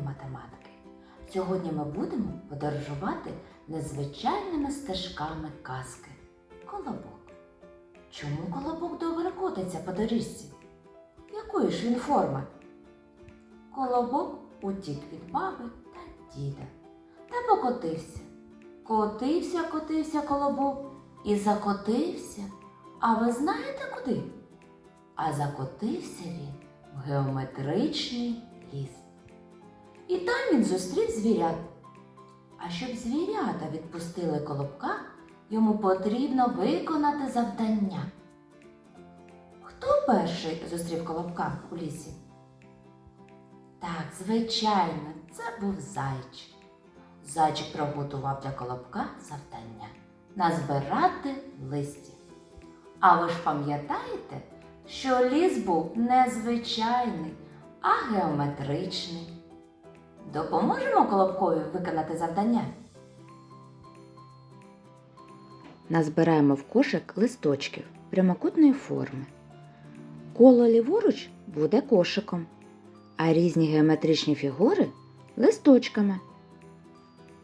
математики. Сьогодні ми будемо подорожувати незвичайними стежками казки. Колобок. Чому колобок добре котиться по доріжці? Якої ж він форми? Колобок утік від баби та діда та покотився. Котився, котився колобок і закотився. А ви знаєте куди? А закотився він в геометричний ліс. І там він зустрів звірят. А щоб звірята відпустили колобка, йому потрібно виконати завдання. Хто перший зустрів колобка у лісі? Так, звичайно, це був зайчик. Зайчик приготував для колобка завдання назбирати листя. А ви ж пам'ятаєте, що ліс був не звичайний, а геометричний. Допоможемо колобкові виконати завдання? Назбираємо в кошик листочків прямокутної форми. Коло ліворуч буде кошиком, а різні геометричні фігури листочками.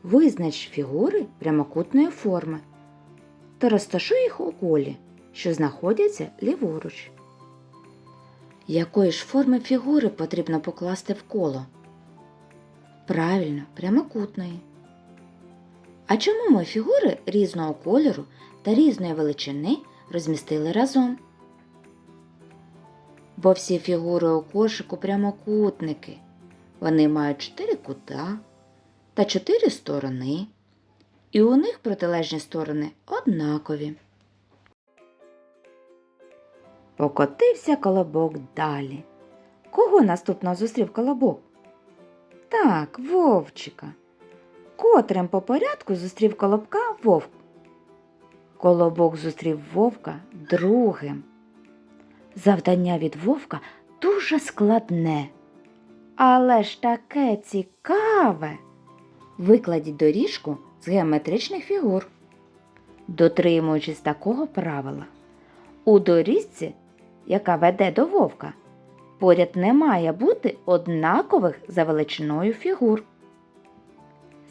Визнач фігури прямокутної форми та розташуй їх у колі, що знаходяться ліворуч. Якої ж форми фігури потрібно покласти в коло? Правильно, прямокутної. А чому ми фігури різного кольору та різної величини розмістили разом? Бо всі фігури у кошику прямокутники. Вони мають чотири кута та чотири сторони, і у них протилежні сторони однакові. Покотився колобок далі. Кого наступно зустрів колобок? Так, вовчика. Котрим по порядку зустрів колобка вовк. Колобок зустрів вовка другим. Завдання від вовка дуже складне, але ж таке цікаве. Викладіть доріжку з геометричних фігур. Дотримуючись такого правила, у доріжці, яка веде до вовка, поряд не має бути однакових за величиною фігур.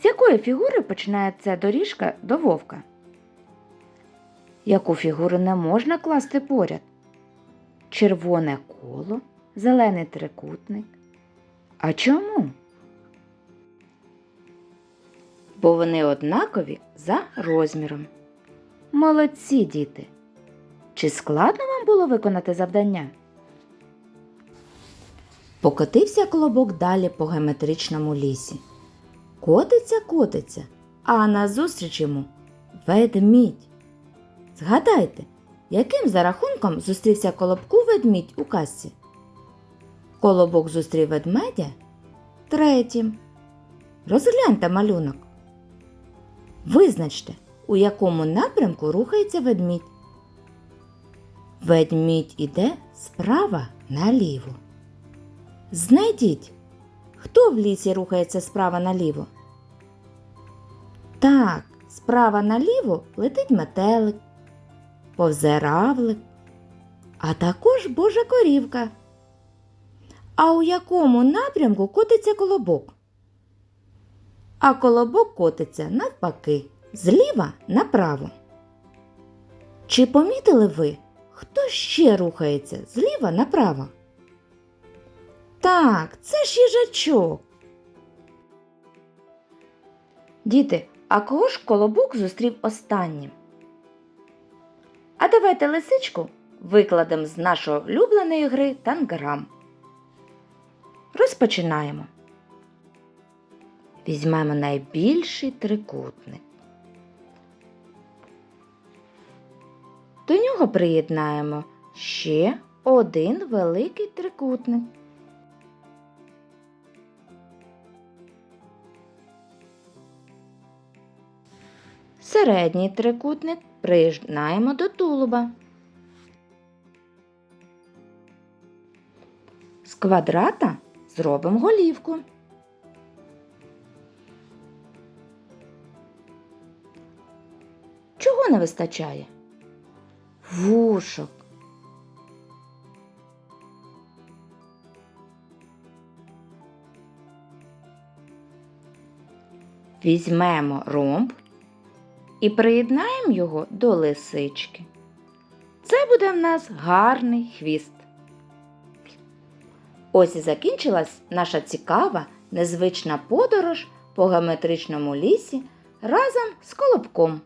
З якої фігури починається доріжка до вовка? Яку фігуру не можна класти поряд? Червоне коло, зелений трикутник. А чому? Бо вони однакові за розміром. Молодці діти! Чи складно вам було виконати завдання? Покотився колобок далі по геометричному лісі. Котиться, котиться, а назустріч йому ведмідь. Згадайте, яким за рахунком зустрівся колобку ведмідь у казці? Колобок зустрів ведмедя третім. Розгляньте малюнок. Визначте, у якому напрямку рухається ведмідь. Ведмідь іде справа наліво. Знайдіть, хто в лісі рухається справа наліво. Так, справа наліво летить метелик, повзе равлик, а також божа корівка. А у якому напрямку котиться колобок? А колобок котиться навпаки, зліва направо. Чи помітили ви, хто ще рухається зліва направо? Так, це ж їжачок. Діти, а кого ж колобок зустрів останнім? А давайте лисичку викладемо з нашої улюбленої гри танграм. Розпочинаємо. Візьмемо найбільший трикутник. До нього приєднаємо ще один великий трикутник. Середній трикутник приєднаємо до тулуба. З квадрата зробимо голівку. Чого не вистачає? Вушок. Візьмемо ромб і приєднаємо його до лисички. Це буде в нас гарний хвіст. Ось і закінчилась наша цікава, незвична подорож по геометричному лісі разом з колобком.